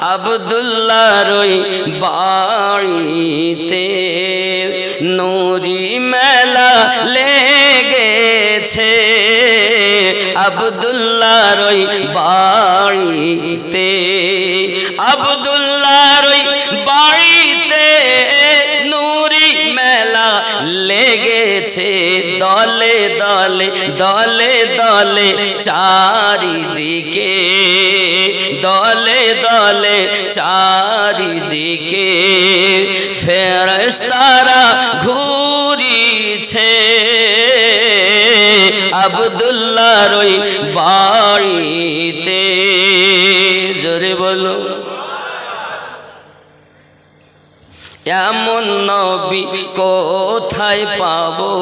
আবদুল্লাহর বাড়িতে নুরি মেলা লেগেছে। আবদুল্লাহর ওই বাড়িতে, আবদুল্লাহর ওই বাড়িতে নুরি মেলা লেগেছে। দলে দলে দলে দলে চারিদিকে দলে দলে চারিদিকে ফেরস্তারা ঘুরিছে আবদুল্লাহর ওই বাড়িতে। জোরে বলো। এমন নবী কোথায় পাবো?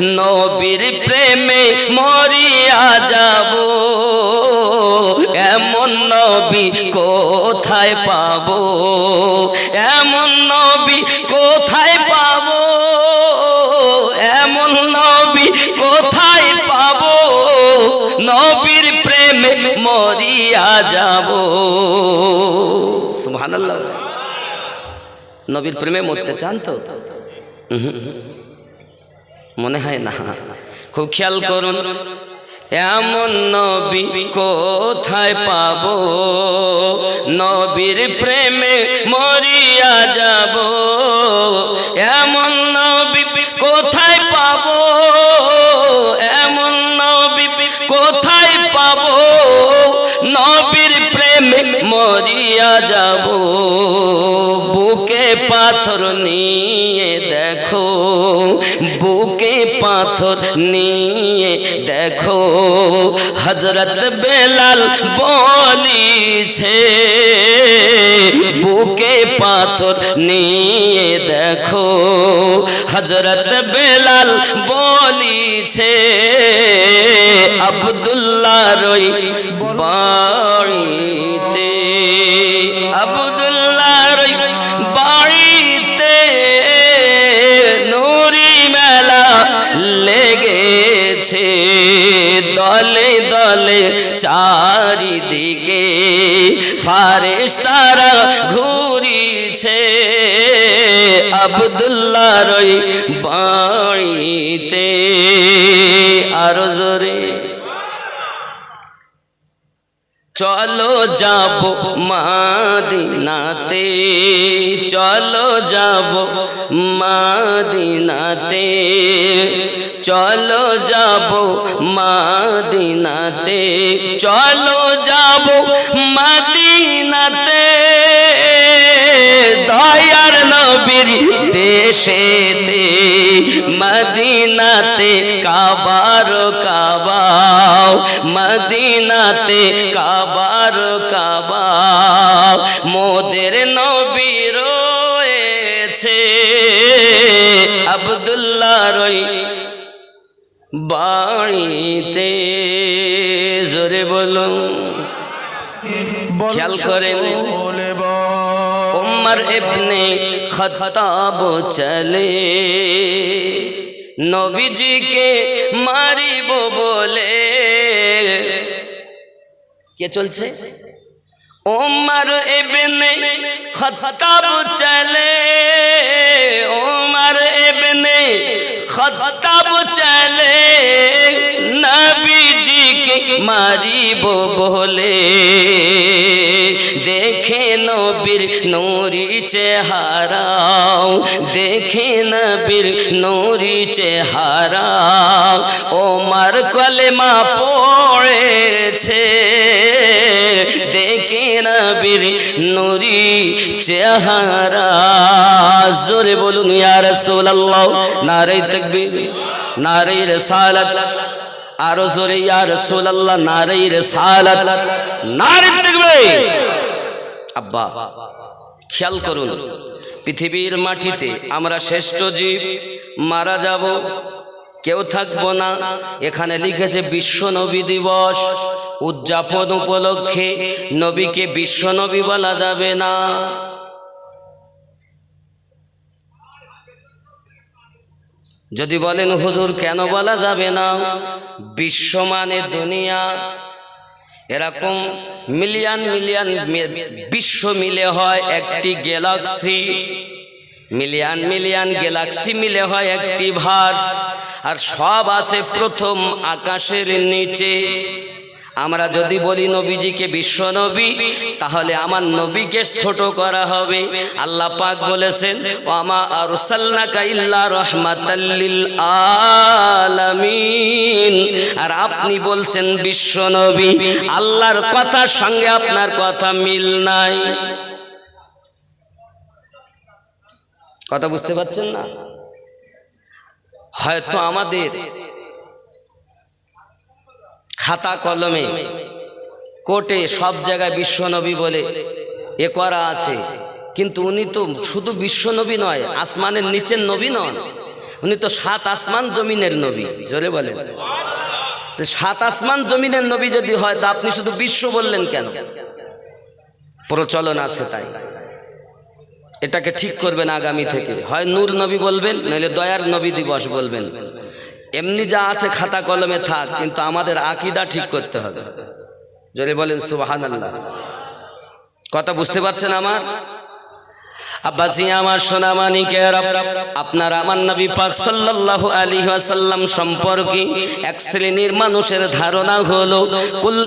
নবীর প্রেমে মরিয়া কোথায় পাব? এমন নবী কোথায় পাব? এমন নবী কোথায় পাব? নবীর প্রেমে মরিয়া যাব। সুবহানাল্লাহ। নবীর প্রেমে মরতে চান তো? মনে হয় না। খুব খেয়াল করুন। এমন নবী কোথায় পাব? নবীর প্রেমে মরিয়া যাব। এমন নবী কোথায় প্রেমে মরিয়া যাব, বুকে পাথর নিয়ে দেখো, বুকে পাথর নিয়ে দেখো হজরত বেলাল বলিছে, বুকে পাথর নিয়ে দেখো হজরত বেলাল বলিছে আবদুল্লাহ রই বাড়িতে আবদুল্লাহ রই বাড়িতে নুরি মেলা লেগেছে। দলে দলে চারিদিকে ফারেস্তারা ঘুরিছে। আবদুল্লাহ রই বাড়িতে। আরও জোরে। চলো যাব মাদিনাতে, চলো যাব মাদিনাতে, চলো যাব মাদিনাতে, চলো যাব মাদিনাতে। দয়ার নবীর দেশেতে, মদিনাতে কাবার কাবাও মদিনাতে কাবার কাবাও মোদের নবী রয়েছে আবদুল্লাহ রই বাড়িতে। জোরে বলুন। খেয়াল করেন। উমর ইবনে খত্তাব চলে। নবীজিকে মারিব বলে। কে চলছে? উমর ইবনে খত্তাব চলে। উমর ইবনে খত্তাব চলে। নবীজিকে মারিব বলে। দেখে নবীর নুরি চেহারাও, দেখে নবীর নুরি চেহারাও। ওমার কলেমা পড়েছে। চেহারা জোরে বলুন ইয়া রাসূলুল্লাহ নারে তাকবীর নারে রিসালাত, আরও জোরে ইয়া রাসূলুল্লাহ নারে রিসালাত নারে তাকবীর। আব্বা, খেয়াল করুন, পৃথিবীর মাটিতে আমরা শ্রেষ্ঠ জীব, মারা যাব, কেউ থাকব না। এখানে লিখেছে বিশ্ব নবী দিবস, উদযাপন উপলক্ষে নবীকে বিশ্ব নবী বলা যাবে না। যদি বলেন, হুজুর, কেন বলা যাবে না? বিশ্ব মানে দুনিয়া, এরকম মিলিয়ন মিলিয়ন বিশ্ব মিলে হয় একটি গ্যালাক্সি, মিলিয়ন মিলিয়ন গ্যালাক্সি মিলে হয় একটি ভার্স, আর সব আছে প্রথম আকাশের নিচে। আমরা যদি বলি নবীজিকে বিশ্ব নবী, তাহলে আমার নবীকে ছোট করা হবে। আল্লাহ পাক বলেছেন, ওয়ামা আরসালনাকা ইল্লা রাহমাতাল লিল আলামিন। আর আপনি বলছেন, বিশ্ব নবী। আল্লাহর কথার সঙ্গে আপনার কথা মিল নাই। কথা বুঝতে পারছেন না? হয়তো আমাদের খাতা কলমে, কোর্টে সব জায়গায় বিশ্বনবী বলে এ করা আছে। কিন্তু উনি তো শুধু বিশ্বনবী নয়, আসমানের নিচের নবী নন। উনি তো সাত আসমান জমিনের নবী, জোরে বলে সাত আসমান জমিনের নবী যদি হয়, তা আপনি শুধু বিশ্ব বললেন কেন? প্রচলন আছে তাই। এটাকে ঠিক করবেন আগামী থেকে। হয় নূর নবী বলবেন, নইলে দয়ার নবী দিবস বলবেন। এমনি যা আছে খাতা কলমে থাক, কিন্তু আমাদের আকিদা ঠিক করতে হবে। যদি বলেন আল্লাহ কথা বুঝতে পারছেন আমার? আব্বাসি আমার সোনামানিকের আপনার আমার নবী পাক সাল্লাল্লাহু আলাইহি ওয়াসাল্লাম সম্পর্কে এক শ্রেণির মানুষের ধারণা হলো, কুল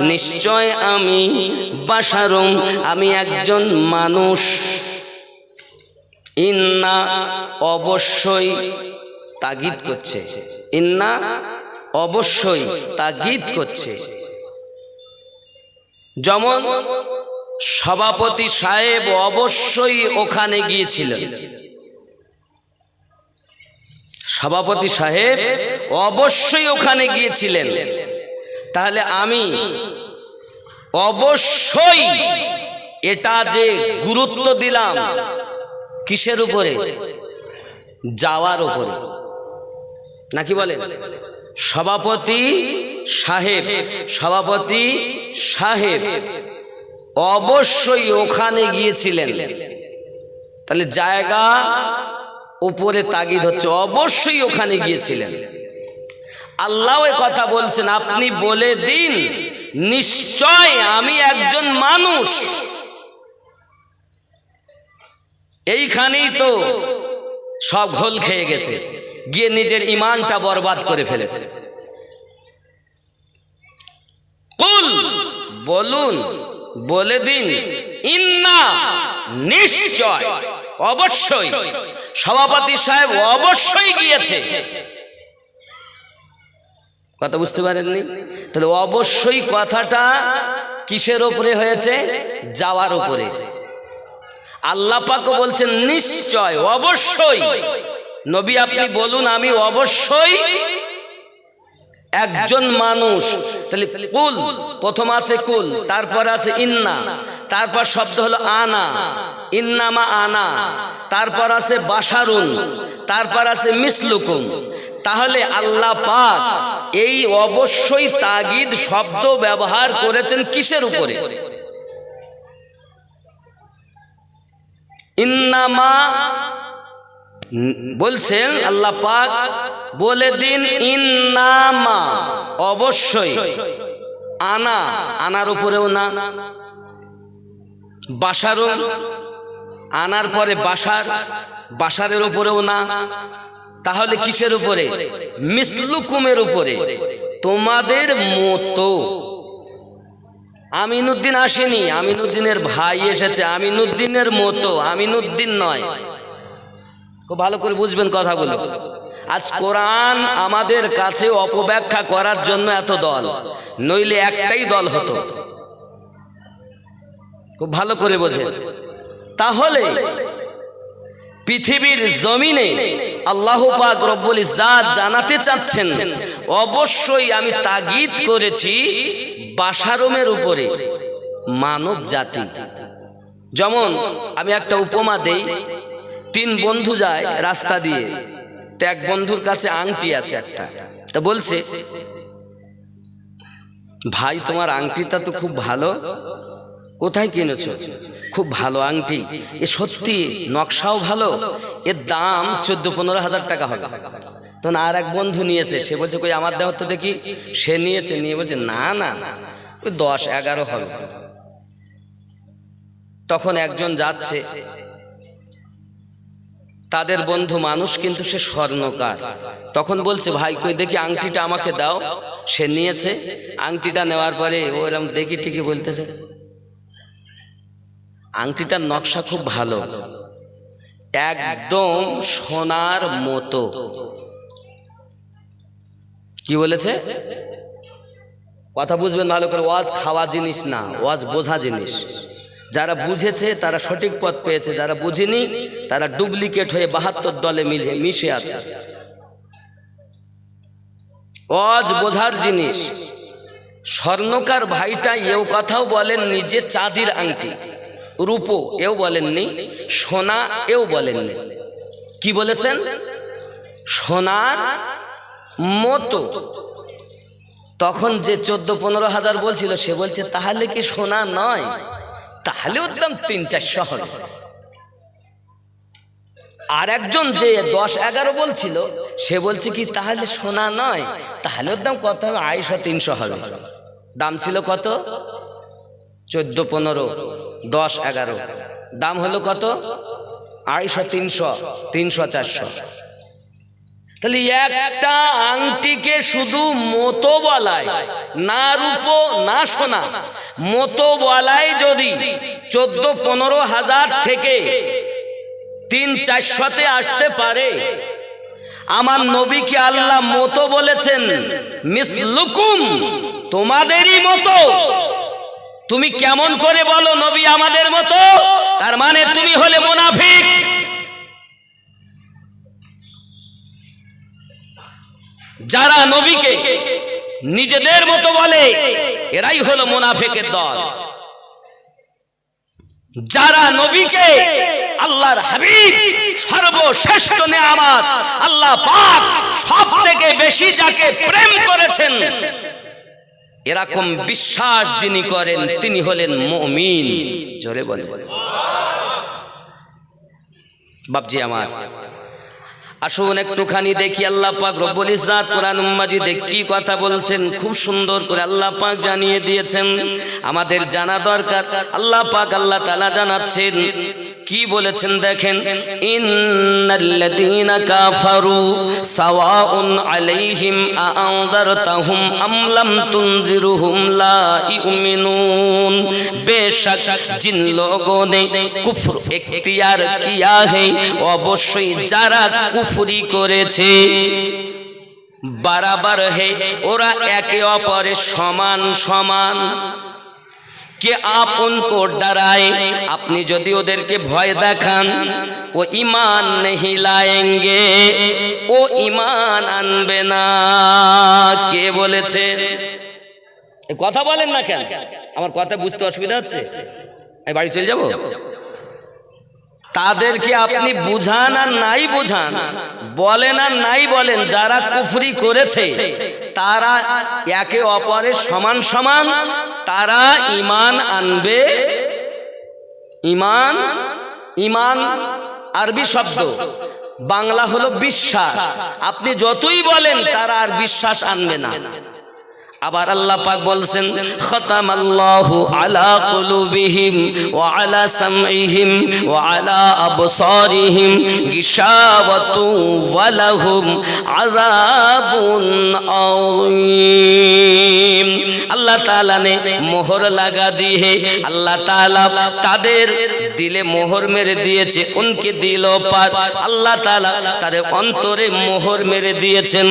নিশ্চয় আমি বাশারুম, আমি একজন মানুষ। ইন্না অবশ্যই তাগিদ করছে। ইন্না অবশ্যই তাগিদ করছে। যেমন সভাপতি সাহেব অবশ্যই ওখানে গিয়েছিলেন। সভাপতি সাহেব অবশ্যই ওখানে গিয়েছিলেন। তাহলে আমি অবশ্যই এটা যে গুরুত্ব দিলাম কিসের উপরে? যাওয়ার উপরে। নাকি বলে? সভাপতি সাহেব সভাপতি সাহেব, অবশ্যই ওখানে গিয়েছিলেন। তাহলে জায়গা উপরে তাগিদ হচ্ছে, অবশ্যই ওখানে গিয়েছিলেন। আল্লাহ কথা বলছেন, আপনি বলে দিন, নিশ্চয় আমি একজন মানুষ। এইখানেই তো সব ঘোল খেয়ে গেছে। গিয়ে নিজের ইমানটা বরবাদ করে ফেলেছে। কুল, বলুন, বলে দিন, ইন্না নিশ্চয়, অবশ্যই, সভাপতি সাহেব অবশ্যই গিয়েছে। কথা বুঝতে পারেননি? তাহলে অবশ্যই কথাটা কিসের ওপরে হয়েছে? যাওয়ার উপরে। আল্লাহ পাকও বলছেন, নিশ্চয়, অবশ্যই। নবী, আপনি বলুন, আমি অবশ্যই একজন মানুষ। তাহলে কুল, প্রথম আছে কুল, তারপর আছে ইন্না, তারপর শব্দ হলো আনা, ইন্নামা আনা, তারপর আছে বাসারুন তারপর আছে মিসলুকুম। তাহলে আল্লাহ পাক এই অবশ্যই তাগিদ শব্দ ব্যবহার করেছেন কিসের উপরে? ইন্নামা বলছেন আল্লাহ পাক, বলে দিন ইন্নামা, অবশ্যই। আনা, আনার উপরেও না। বাসারও আনার পরে বাসার, বাসারের উপরেও না। তাহলে কিসের উপরে? মিসলুকুমের উপরে। তোমাদের মতো আমিনুদ্দিন আসেনি, আমিনুদ্দিনের ভাই এসেছে, আমিনুদ্দিনের মতো, আমিনুদ্দিন নয়। খুব ভালো করে বুঝবেন কথাগুলো। আজ কোরআন আমাদের কাছে অপব্যাখ্যা করার জন্য এত দল, নইলে একটাই দল হতো। খুব ভালো করে বোঝে তাহলে পৃথিবীর জমিনে আল্লাহ পাক রব্বুল ইজ্জাত জানাতে চাচ্ছেন, অবশ্যই আমি তাগিদ করেছি বাসারমের উপরে, মানব জাতি। যেমন আমি একটা উপমা দেই, তিন বন্ধু যায় রাস্তা দিয়ে, তো এক বন্ধুর কাছে আংটি আছে একটা, তা বলছে, ভাই, তোমার আংটিটা তো খুব ভালো কোথায় কিনেছো? খুব ভালো, আংটি। এ সত্যি নকশাও ভালো। এর দাম চোদ্দ পনেরো হাজার টাকা হবে। তখন আর এক বন্ধু নিয়েছে, সে বলছে, কই, আমার দেওয়ার তো দেখি। সে নিয়েছে, নিয়ে বলছে, না না ওই দশ এগারো হবে। তখন একজন যাচ্ছে। তাদের বন্ধু মানুষ, কিন্তু সে স্বর্ণকার। তখন বলছে, ভাই, কই, দেখি আংটিটা আমাকে দাও। সে নিয়েছে। আংটিটা নেওয়ার পরে ও এরকম দেখি ঠিকই বলতেছে। আংটিটার নকশা খুব ভালো। একদম সোনার মতো। কি বলেছে? কথা বুঝবেন ভালো করে, ওয়াজ খাওয়া জিনিস না, ওয়াজ বোঝা জিনিস। যারা বুঝেছে, তারা সঠিক পথ পেয়েছে। যারা বুঝেনি, তারা ডুপ্লিকেট হয়ে বাহাত্তর দলে মিলে মিশে আছে। ওয়াজ বোঝার জিনিস। স্বর্ণকার ভাইটা এও কথাও বলেন নিজে চাঁদির আংটি। রূপো এও বলেননি, সোনা এও বলেননি। কি বলেছেন? সোনার মতো। তখন যে চোদ্দ পনেরো হাজার বলছিল, সে বলছে, তাহলে কি সোনা নয়? তাহলে দাম তিন চারশো হবে। আর একজন যে দশ এগারো বলছিল, সে বলছে কি, তাহলে সোনা নয়? তাহলে দাম কত হবে? আড়াইশো, তিনশো হবে। দাম ছিল কত? চোদ্দ পনেরো। দশ এগারো। দাম হলো কত? আড়াইশো, তিনশো তিনশো, চারশো। তাহলে একটা আংটিকে শুধু মতো বলায়, না রূপো, না সোনা, মতো বলায় যদি চোদ্দ, পনেরো হাজার থেকে তিন চারশোতে আসতে পারে, আমার নবীকে আল্লাহ মতো বলেছেন, মিসলুকুম, তোমাদেরই মতো। তুমি কেমন করে বলো নবী আমাদের মতো? তার মানে তুমি হলে মুনাফিক। যারা নবীকে নিজেদের মতো বলে, এরাই হলো মুনাফিকের দল। যারা নবীকে আল্লাহর হাবিব, সর্বশ্রেষ্ঠ নেয়ামাত, আল্লাহ পাক সব থেকে বেশি যাকে প্রেম করেছেন এরকম বিশ্বাস যিনি করেন, তিনি হলেন মুমিন। জোরে বলে বাপজি আমার। আসুন একটুখানি দেখি আল্লাহ পাক রব্বুল ইজ্জাত কোরআন মাজিদে কি কথা বলছেন, খুব সুন্দর করে আল্লাহ পাক জানিয়ে দিয়েছেন। আমাদের জানা দরকার। আল্লাহ পাক আল্লাহ তাআলা জানাচ্ছেন কি বলেছেন দেখেন? ইন্নাল্লাযীনা কাফারু সাওয়াউন আলাইহিম আআনদারতাহুম আম লাম তুনজিরুহুম লা ইউমিনুন। বেশক জিন লোগों ने কুফর ইখতিয়ার কিয়া है অবশ্যই যারা কুফরি করেছে, বারাবার হে, ওরা একে অপরের সমান সমান। কে আপন কো ডরায়? আপনি যদি ওদেরকে ভয় দেখান, ও ইমান নেহি লায়েঙ্গে, ও ইমান আনবে না। কে বলেছে? কথা বলেন না কেন? আমার কথা বুঝতে অসুবিধা হচ্ছে। আমি বাড়ি চলে যাব? তাদেরকে আপনি বুঝান আর নাই বুঝান, বলেন আর নাই বলেন, যারা কুফরি করেছে, তারা একে অপরের সমান সমান, তারা ইমান আনবে। ইমান ইমান আরবি শব্দ। বাংলা হলো বিশ্বাস। আপনি যতই বলেন, তারা আর বিশ্বাস আনবে না। আবার আল্লাহ পাক বলছেন, খতামাল্লাহু আলা কুলুবিহিম ওয়া আলা সামঈহিম ওয়া আলা আবসারিহিম গিশাওয়াতু ওয়া লাহুম আযাবুন আযীম। আল্লাহ তাআলা নে মোহর লাগা দিয়ে, আল্লাহ তাআলা তাদের দিলে মোহর মেরে দিয়েছে, উনকে দিল পার। আল্লাহ তাআলা তাদের অন্তরে মোহর মেরে দিয়েছেন।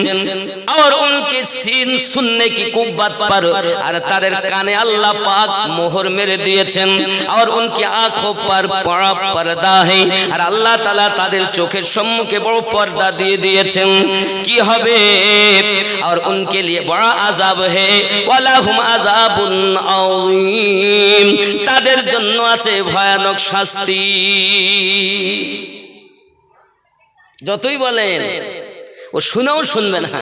আর উনকে সিন শুননে কি কুব্বাত पर আর তাদের কানে আল্লাহ পাক মোহর মেরে দিয়েছেন আর উনকি আঁখোं पर बड़ा पर्दा है আর আল্লাহ তাআলা তাদের চোখের সম্মুখে বড় পর্দা দিয়ে দিয়েছেন কি হবে আর উনকে लिए बड़ा আযাব है ওয়ালাহুম আযাবুন আযীম তাদের জন্য আছে ভয়ানক শাস্তি যতই বলেন ও শুনেও শুনবে না